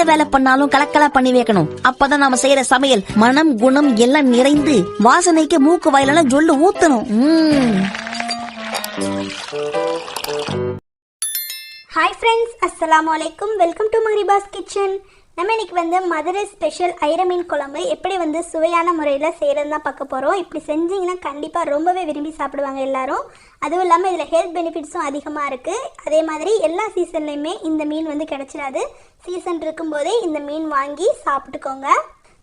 எந்த வேலை பண்ணாலும் கலக்கலா பண்ணி வைக்கணும். அப்பதான் நாம செய்யற சமையல் மனம் குணம் எல்லாம் நிறைந்து வாசனைக்கு மூக்கு வாயிலான ஜொல்லு ஊத்தணும். உம். ஹாய் ஃப்ரெண்ட்ஸ் அஸ்ஸலாமு அலைக்கும் வெல்கம் டு மரிபாஸ் கிச்சன் நம்ம இன்னைக்கு வந்து மதுரை ஸ்பெஷல் ஐரமீன் குழம்பு எப்படி வந்து சுவையான முறையில் செய்கிறது தான் பார்க்க போகிறோம் இப்படி செஞ்சீங்கன்னா கண்டிப்பாக ரொம்பவே விரும்பி சாப்பிடுவாங்க எல்லாரும். அதுவும் இல்லாமல் இதில் ஹெல்த் பெனிஃபிட்ஸும் அதிகமாக இருக்குது அதே மாதிரி எல்லா சீசன்லையுமே இந்த மீன் வந்து கிடச்சிடாது. சீசன் இருக்கும்போதே இந்த மீன் வாங்கி சாப்பிட்டுக்கோங்க.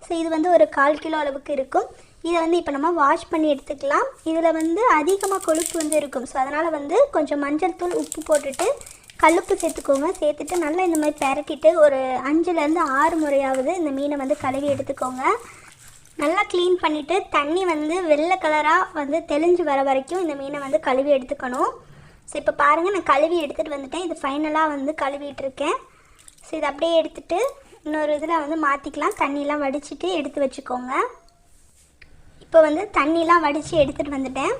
ஸோ இது வந்து ஒரு கால் கிலோ அளவுக்கு இருக்கும். இதை வந்து இப்போ நம்ம வாஷ் பண்ணி எடுத்துக்கலாம். இதில் வந்து அதிகமாக கொழுப்பு வந்து இருக்கும். ஸோ அதனால் வந்து கொஞ்சம் மஞ்சள் தூள் உப்பு போட்டுட்டு கல்லுப்பு சேர்த்துக்கோங்க. சேர்த்துட்டு நல்லா இந்த மாதிரி பெரட்டிட்டு ஒரு அஞ்சுலேருந்து ஆறு முறையாவது இந்த மீனை வந்து கழுவி எடுத்துக்கோங்க. நல்லா க்ளீன் பண்ணிவிட்டு தண்ணி வந்து வெள்ளை கலராக வந்து தெளிஞ்சு வர வரைக்கும் இந்த மீனை வந்து கழுவி எடுத்துக்கணும். ஸோ இப்போ பாருங்கள் நான் கழுவி எடுத்துகிட்டு வந்துட்டேன். இது ஃபைனலாக வந்து கழுவிட்டுருக்கேன் ஸோ இதை அப்படியே எடுத்துட்டு இன்னொரு இதில் வந்து மாற்றிக்கலாம் தண்ணியெலாம் வடிச்சிட்டு எடுத்து வச்சுக்கோங்க. இப்போ வந்து தண்ணிலாம் வடித்து எடுத்துகிட்டு வந்துட்டேன்.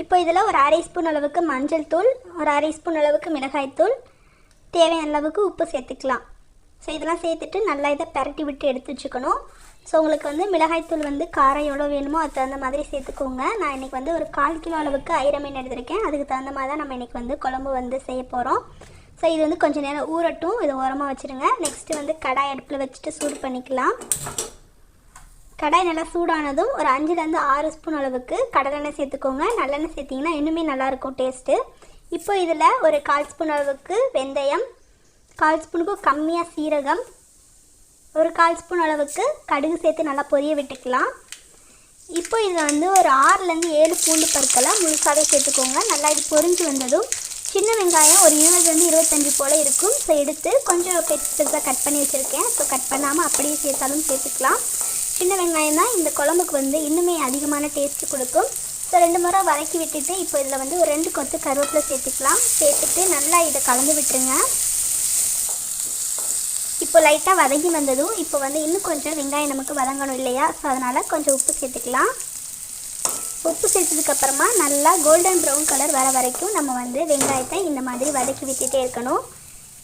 இப்போ இதில் ஒரு அரை ஸ்பூன் அளவுக்கு மஞ்சள் தூள் ஒரு அரை ஸ்பூன் அளவுக்கு மிளகாய் தூள் தேவையான அளவுக்கு உப்பு சேர்த்துக்கலாம். ஸோ இதெல்லாம் சேர்த்துட்டு நல்லா இதை பரட்டி விட்டு எடுத்து வச்சுக்கணும். ஸோ உங்களுக்கு வந்து மிளகாய்த்தூள் வந்து காரம் எவ்வளோ வேணுமோ அதுக்கு தகுந்த மாதிரி சேர்த்துக்கோங்க. நான் இன்றைக்கி வந்து ஒரு கால் கிலோ அளவுக்கு ஐரமீன் எடுத்திருக்கேன். அதுக்கு தகுந்த மாதிரி தான் நம்ம இன்றைக்கி வந்து குழம்பு வந்து செய்ய போகிறோம் ஸோ இது வந்து கொஞ்சம் நேரம் ஊறட்டும். இதை உரமாக வச்சுருங்க. நெக்ஸ்ட்டு வந்து கடாய் அடுப்பில் வச்சுட்டு சூடு பண்ணிக்கலாம். கடாய் நல்லா சூடானதும் ஒரு அஞ்சுலேருந்து ஆறு ஸ்பூன் அளவுக்கு கடலெண்ணெய் சேர்த்துக்கோங்க. நல்லெண்ணெய் சேர்த்திங்கன்னா இன்னுமே நல்லாயிருக்கும் டேஸ்ட்டு. இப்போ இதில் ஒரு கால் ஸ்பூன் அளவுக்கு வெந்தயம் கால் ஸ்பூனுக்கும் கம்மியாக சீரகம் ஒரு கால் ஸ்பூன் அளவுக்கு கடுகு சேர்த்து நல்லா பொரிய விட்டுக்கலாம். இப்போ இதில் வந்து ஒரு ஆறுலேருந்து ஏழு பூண்டு பற்களை முழுசாகவே சேர்த்துக்கோங்க. நல்லா இது பொரிஞ்சு வந்ததும் சின்ன வெங்காயம் ஒரு இருபதுலேருந்து இருபத்தஞ்சி போல் இருக்கும். ஸோ எடுத்து கொஞ்சம் பெருசு பெருசாக கட் பண்ணி வச்சுருக்கேன். ஸோ கட் பண்ணாமல் அப்படியே சேர்த்தாலும் சேர்த்துக்கலாம். சின்ன வெங்காயம் தான். இந்த குழம்புக்கு வந்து இன்னுமே அதிகமான டேஸ்ட்டு கொடுக்கும். ஸோ ரெண்டு முறை வதக்கி விட்டுட்டு இப்போ இதில் வந்து ஒரு ரெண்டு கொத்து கருவேப்பிலை சேர்த்துக்கலாம். சேர்த்துட்டு நல்லா இதை கலந்து விட்டுருங்க. இப்போ லைட்டாக வதங்கி வந்ததும் இப்போ வந்து இன்னும் கொஞ்சம் வெங்காயம் நமக்கு வதங்கணும் இல்லையா? ஸோ அதனால் கொஞ்சம் உப்பு சேர்த்துக்கலாம். உப்பு சேர்த்ததுக்கப்புறமா நல்லா கோல்டன் ப்ரௌன் கலர் வர வரைக்கும் நம்ம வந்து வெங்காயத்தை இந்த மாதிரி வதக்கி விட்டுட்டே இருக்கணும்.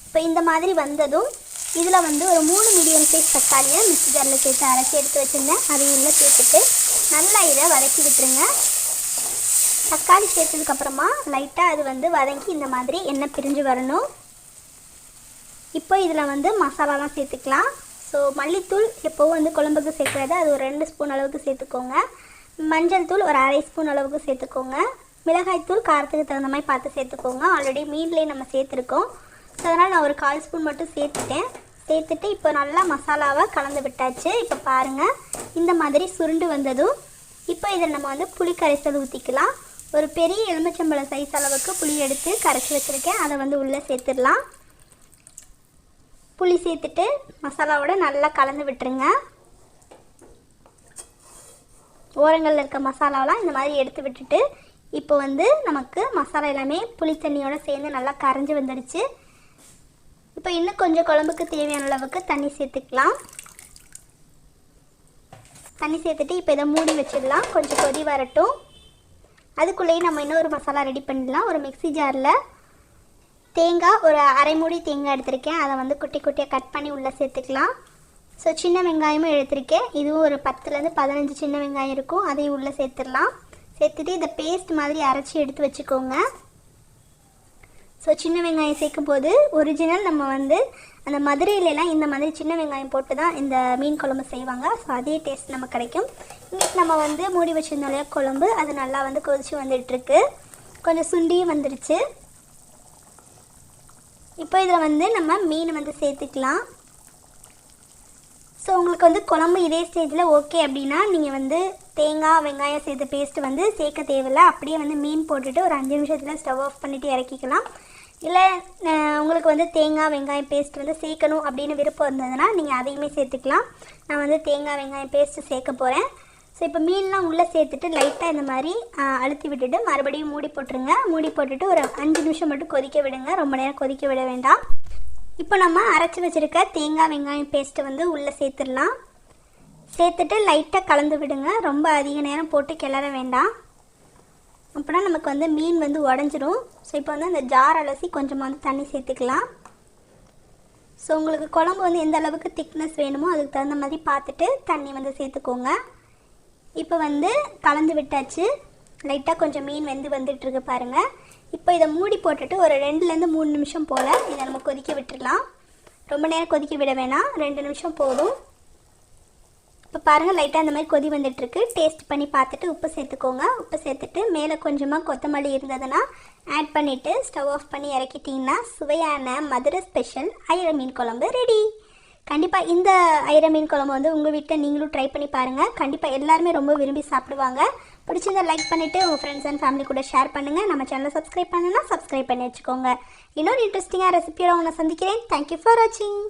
இப்போ இந்த மாதிரி வந்ததும் இதில் வந்து ஒரு மூணு மீடியம் சைஸ் தக்காளியை மிக்ஸி ஜாரில் சேர்த்து அரைச்சி எடுத்து வச்சுருந்தேன். அதையும் உள்ள சேர்த்துட்டு நல்லா இதை வதக்கி விட்டுருங்க. தக்காளி சேர்த்ததுக்கப்புறமா லைட்டாக அது வந்து வதங்கி இந்த மாதிரி எண்ணெய் பிரிஞ்சு வரணும். இப்போ இதில் வந்து மசாலாலாம் சேர்த்துக்கலாம். ஸோ மல்லித்தூள் எப்போவும் வந்து குழம்புக்கு சேர்க்குறது அது ஒரு ரெண்டு ஸ்பூன் அளவுக்கு சேர்த்துக்கோங்க. மஞ்சள் தூள் ஒரு அரை ஸ்பூன் அளவுக்கு சேர்த்துக்கோங்க. மிளகாய்த்தூள் காரத்துக்கு தகுந்த மாதிரி பார்த்து சேர்த்துக்கோங்க. ஆல்ரெடி மீன்லேயே நம்ம சேர்த்துருக்கோம். ஸோ அதனால் நான் ஒரு கால் ஸ்பூன் மட்டும் சேர்த்துட்டேன். சேர்த்துட்டு இப்போ நல்லா மசாலாவை கலந்து விட்டாச்சு. இப்போ பாருங்கள் இந்த மாதிரி சுருண்டு வந்ததும் இப்போ இதை நம்ம வந்து புளி கரைசல் ஊற்றிக்கலாம் ஒரு பெரிய எலுமிச்சம்பழம் சைஸ் அளவுக்கு புளி எடுத்து கரைச்சி வச்சுருக்கேன். அதை வந்து உள்ளே சேர்த்துடலாம். புளி சேர்த்துட்டு மசாலாவோட நல்லா கலந்து விட்டுருங்க. ஓரங்களில் இருக்க மசாலாவெலாம் இந்த மாதிரி எடுத்து விட்டுட்டு இப்போ வந்து நமக்கு மசாலா எல்லாமே புளி தண்ணியோடு சேர்ந்து நல்லா கரைஞ்சி வந்துடுச்சு இப்போ இன்னும் கொஞ்சம் குழம்புக்கு தேவையான அளவுக்கு தண்ணி சேர்த்துக்கலாம். தண்ணி சேர்த்துட்டு இப்போ இதை மூடி வச்சிடலாம். கொஞ்சம் கொதி வரட்டும். அதுக்குள்ளேயே நம்ம இன்னொரு மசாலா ரெடி பண்ணிடலாம். ஒரு மிக்ஸி ஜாரில் தேங்காய் ஒரு அரை மூடி தேங்காய் எடுத்திருக்கேன். அதை வந்து குட்டி குட்டியாக கட் பண்ணி உள்ளே சேர்த்துக்கலாம். ஸோ சின்ன வெங்காயமும் எடுத்திருக்கேன். இதுவும் ஒரு பத்துலேருந்து பதினஞ்சு சின்ன வெங்காயம் இருக்கும். அதையும் உள்ளே சேர்த்துடலாம். சேர்த்துட்டு இதை பேஸ்ட் மாதிரி அரைச்சி எடுத்து வச்சுக்கோங்க. ஸோ சின்ன வெங்காயம் சேர்க்கும் போது ஒரிஜினல் நம்ம வந்து அந்த மதுரையிலலாம் இந்த மாதிரி சின்ன வெங்காயம் போட்டு தான் இந்த மீன் குழம்பு செய்வாங்க. ஸோ அதே டேஸ்ட் நமக்கு கிடைக்கும். இன்னைக்கு நம்ம வந்து மூடி வச்சிருந்தோம் குழம்பு அது நல்லா வந்து கொதிச்சு வந்துட்டுருக்கு. கொஞ்சம் சுண்டியும் வந்துடுச்சு இப்போ இதில் வந்து நம்ம மீன் வந்து சேர்த்துக்கலாம். ஸோ உங்களுக்கு வந்து குழம்பு இதே ஸ்டேஜில் ஓகே அப்படின்னா நீங்கள் வந்து தேங்காய் வெங்காயம் சேர்த்த பேஸ்ட் வந்து சேர்க்க தேவையில்ல. அப்படியே வந்து மீன் போட்டுட்டு ஒரு அஞ்சு நிமிஷத்தில் ஸ்டவ் ஆஃப் பண்ணிவிட்டு இறக்கிக்கலாம். இல்லை உங்களுக்கு வந்து தேங்காய் வெங்காயம் பேஸ்ட் வந்து சேர்க்கணும் அப்படின்னு விருப்பம் இருந்ததுன்னா நீங்கள் அதையுமே சேர்த்துக்கலாம். நான் வந்து தேங்காய் வெங்காயம் பேஸ்ட்டு சேர்க்க போகிறேன் ஸோ இப்போ மீன்லாம் உள்ளே சேர்த்துட்டு லைட்டாக இந்த மாதிரி அழுத்தி விட்டுட்டு மறுபடியும் மூடி போட்டுருங்க. மூடி போட்டுட்டு ஒரு அஞ்சு நிமிஷம் மட்டும் கொதிக்க விடுங்க. ரொம்ப நேரம் கொதிக்க விட வேண்டாம். இப்போ நம்ம அரைச்சி வச்சுருக்க தேங்காய் வெங்காயம் பேஸ்ட்டு வந்து உள்ளே சேர்த்துடலாம். சேர்த்துட்டு லைட்டாக கலந்து விடுங்க. ரொம்ப அதிக நேரம் போட்டு கிளற வேண்டாம். அப்போனா நமக்கு வந்து மீன் வந்து உடஞ்சிரும். ஸோ இப்போ வந்து அந்த ஜார் அலசி கொஞ்சமாக வந்து தண்ணி சேர்த்துக்கலாம். ஸோ உங்களுக்கு குழம்பு வந்து எந்த அளவுக்கு திக்னஸ் வேணுமோ அதுக்கு தகுந்த மாதிரி பார்த்துட்டு தண்ணி வந்து சேர்த்துக்கோங்க. இப்போ வந்து கலந்து விட்டாச்சு. லைட்டாக கொஞ்சம் மீன் வெந்து வந்துட்டுருக்கு பாருங்கள் இப்போ இதை மூடி போட்டுட்டு ஒரு ரெண்டுலேருந்து மூணு நிமிஷம் போல் இதை நம்ம கொதிக்க விட்டுடலாம். ரொம்ப நேரம் கொதிக்க விட வேணாம். ரெண்டு நிமிஷம் போதும். இப்போ பாருங்கள் லைட்டாக இந்த மாதிரி கொதி வந்துட்டுருக்கு. டேஸ்ட் பண்ணி பார்த்துட்டு உப்பு சேர்த்துக்கோங்க. உப்பு சேர்த்துட்டு மேலே கொஞ்சமாக கொத்தமல்லி இருந்ததுன்னா ஆட் பண்ணிவிட்டு ஸ்டவ் ஆஃப் பண்ணி இறக்கிட்டிங்கன்னா சுவையான மதுரை ஸ்பெஷல் ஐர மீன் குழம்பு ரெடி கண்டிப்பாக இந்த ஐர மீன் குழம்பு வந்து உங்கள் வீட்டில் நீங்களும் ட்ரை பண்ணி பாருங்கள் கண்டிப்பாக எல்லாருமே ரொம்ப விரும்பி சாப்பிடுவாங்க. பிடிச்சதை லைக் பண்ணிவிட்டு உங்கள் ஃப்ரெண்ட்ஸ் அண்ட் ஃபேமிலி கூட ஷேர் பண்ணுங்கள் நம்ம சேனலை சப்ஸ்கிரைப் பண்ணுன்னா சப்ஸ்கிரைப் பண்ணி வச்சுக்கோங்க. இன்னொரு இன்ட்ரெஸ்டிங்காக ரெசிபியோட உங்களை சந்திக்கிறேன். தேங்க்யூ ஃபார் வாட்சிங்